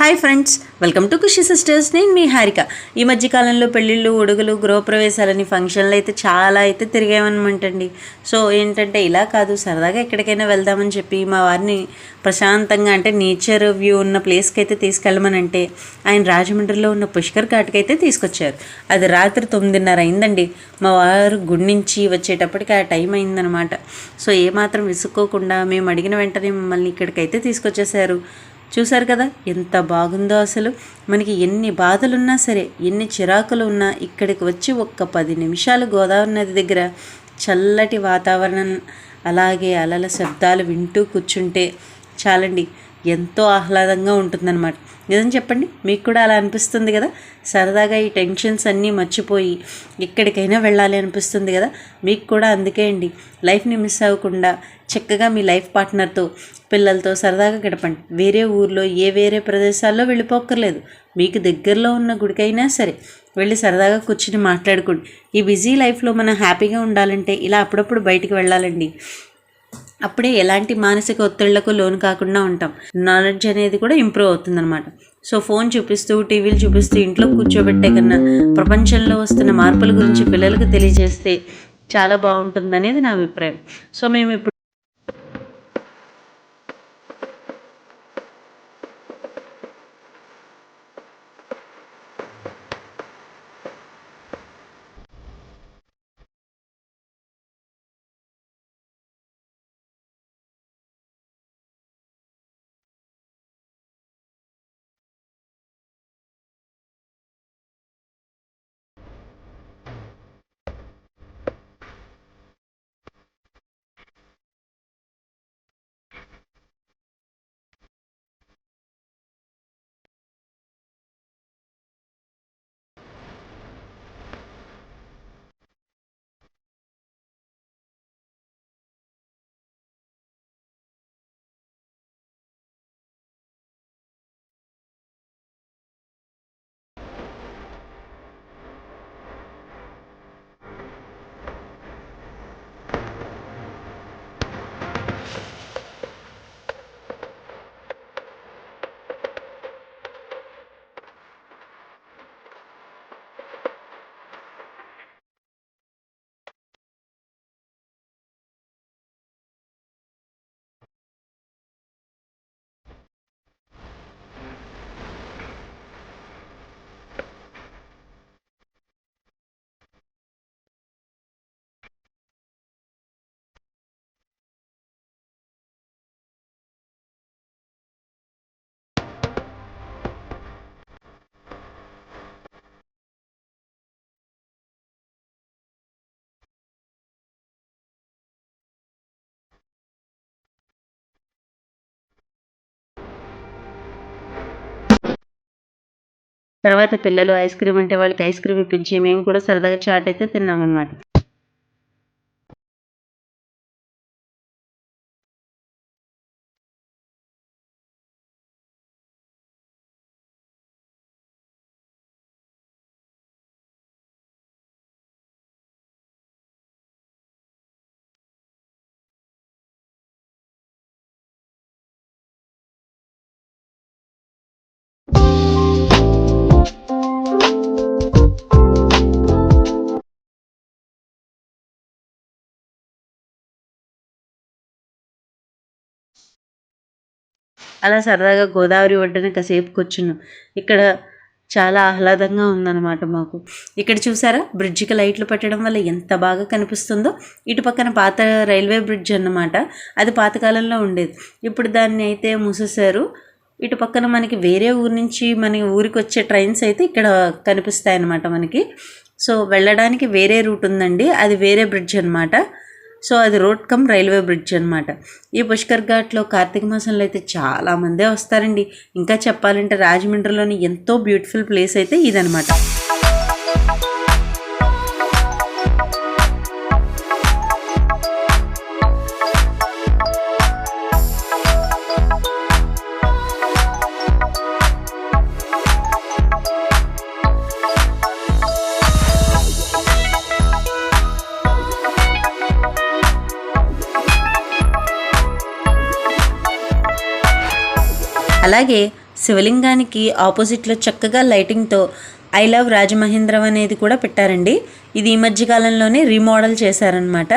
Hi friends welcome to Khushi sisters. నేను మీ హారిక. ఈ మధ్యకాలంలో పెళ్ళిళ్ళు ఉడుగులు గృహప్రవేశాలని ఫంక్షన్లు అయితే చాలా అయితే తిరిగామనమాటండి. సో ఏంటంటే ఇలా కాదు సరదాగా ఎక్కడికైనా వెళ్దామని చెప్పి మా వారిని ప్రశాంతంగా అంటే నేచర్ వ్యూ ఉన్న ప్లేస్కి అయితే తీసుకెళ్ళమనంటే ఆయన రాజమండ్రిలో ఉన్న పుష్కర్ ఘాట్కి అయితే తీసుకొచ్చారు. అది రాత్రి తొమ్మిదిన్నర అయిందండి. మా వారు గుడి నుంచి వచ్చేటప్పటికి ఆ టైం అయిందనమాట. సో ఏమాత్రం విసుక్కోకుండా మేము అడిగిన వెంటనే మమ్మల్ని ఇక్కడికైతే తీసుకొచ్చేసారు. చూశారు కదా? ఎంత బాగుందో అసలు. మనకి ఎన్ని బాధలున్నా సరే ఎన్ని చిరాకులు ఉన్నా ఇక్కడికి వచ్చి ఒక్క పది నిమిషాలు గోదావరి నది దగ్గర చల్లటి వాతావరణం అలాగే అలల శబ్దాలు వింటూ కూర్చుంటే చాలండి. ఎంతో ఆహ్లాదంగా ఉంటుందన్నమాట. నిజం చెప్పండి? మీకు కూడా అలా అనిపిస్తుంది కదా? సరదాగా ఈ టెన్షన్స్ అన్నీ మర్చిపోయి ఎక్కడికైనా వెళ్ళాలి అనిపిస్తుంది కదా? మీకు కూడా అందుకే అండి. లైఫ్ని మిస్ అవ్వకుండా చక్కగా మీ లైఫ్ పార్ట్నర్తో పిల్లలతో సరదాగా గడపండి. వేరే ఊర్లో ఏ వేరే ప్రదేశాల్లో వెళ్ళిపోక్కర్లేదు. మీకు దగ్గరలో ఉన్న గుడికైనా సరే వెళ్ళి సరదాగా కూర్చుని మాట్లాడుకోండి. ఈ బిజీ లైఫ్లో మనం హ్యాపీగా ఉండాలంటే ఇలా అప్పుడప్పుడు బయటికి వెళ్ళాలండి. అప్పుడే ఎలాంటి మానసిక ఒత్తిళ్ళకు లోను కాకుండా ఉంటాం. నాలెడ్జ్ అనేది కూడా ఇంప్రూవ్ అవుతుందన్నమాట. సో ఫోన్ చూపిస్తూ టీవీలు చూపిస్తూ ఇంట్లో కూర్చోబెట్టే కన్నా ప్రపంచంలో వస్తున్న మార్పుల గురించి పిల్లలకు తెలియజేస్తే చాలా బాగుంటుంది అనేది నా అభిప్రాయం. సో మేము ఇప్పుడు తర్వాత పిల్లలు ఐస్ క్రీమ్ అంటే వాళ్ళకి ఐస్ క్రీమ్ ఇప్పించి మేము కూడా సరదాగా చాట్ అయితే తిన్నాం అలా సరదాగా గోదావరి ఒడ్డున కాసేపు కూర్చున్నాం. ఇక్కడ చాలా ఆహ్లాదంగా ఉందన్నమాట మాకు. ఇక్కడ చూసారా? బ్రిడ్జికి లైట్లు పెట్టడం వల్ల ఎంత బాగా కనిపిస్తుందో. ఇటు పక్కన పాత రైల్వే బ్రిడ్జ్ అన్నమాట. అది పాతకాలంలో ఉండేది. ఇప్పుడు దాన్ని అయితే మూసేశారు. ఇటు పక్కన మనకి వేరే ఊరి నుంచి మన ఊరికి వచ్చే ట్రైన్స్ అయితే ఇక్కడ కనిపిస్తాయి అన్నమాట మనకి. సో వెళ్ళడానికి వేరే రూట్ ఉందండి. అది వేరే బ్రిడ్జ్ అన్నమాట. సో అది రోడ్ కమ్ రైల్వే బ్రిడ్జ్ అనమాట ఈ పుష్కర్ ఘాట్లో కార్తీక మాసంలో అయితే చాలామందే వస్తారండి. ఇంకా చెప్పాలంటే రాజమండ్రిలోని ఎంతో బ్యూటిఫుల్ ప్లేస్ అయితే ఇదనమాట అలాగే శివలింగానికి ఆపోజిట్లో చక్కగా లైటింగ్తో ఐ లవ్ రాజమహేంద్రం అనేది కూడా పెట్టారండి. ఇది ఈ మధ్య కాలంలోనే రీమోడల్ చేశారనమాట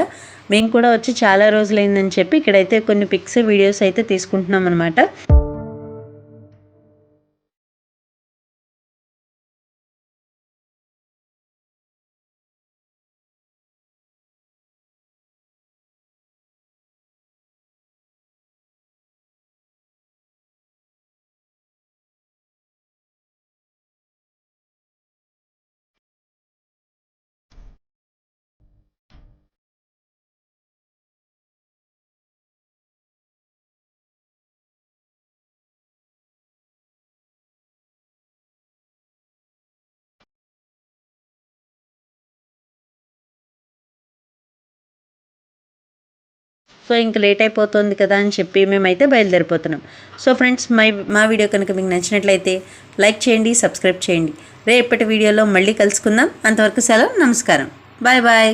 మేము కూడా వచ్చి చాలా రోజులైందని చెప్పి ఇక్కడైతే కొన్ని పిక్స్ వీడియోస్ అయితే తీసుకుంటున్నాం అనమాట సో ఇంక లేట్ అయిపోతుంది కదా అని చెప్పి మేమైతే బయలుదేరిపోతున్నాం. సో ఫ్రెండ్స్ మై మా వీడియో కనుక మీకు నచ్చినట్లయితే లైక్ చేయండి సబ్స్క్రైబ్ చేయండి. రేపటి వీడియోలో మళ్ళీ కలుసుకుందాం. అంతవరకు సెలవు నమస్కారం. Bye bye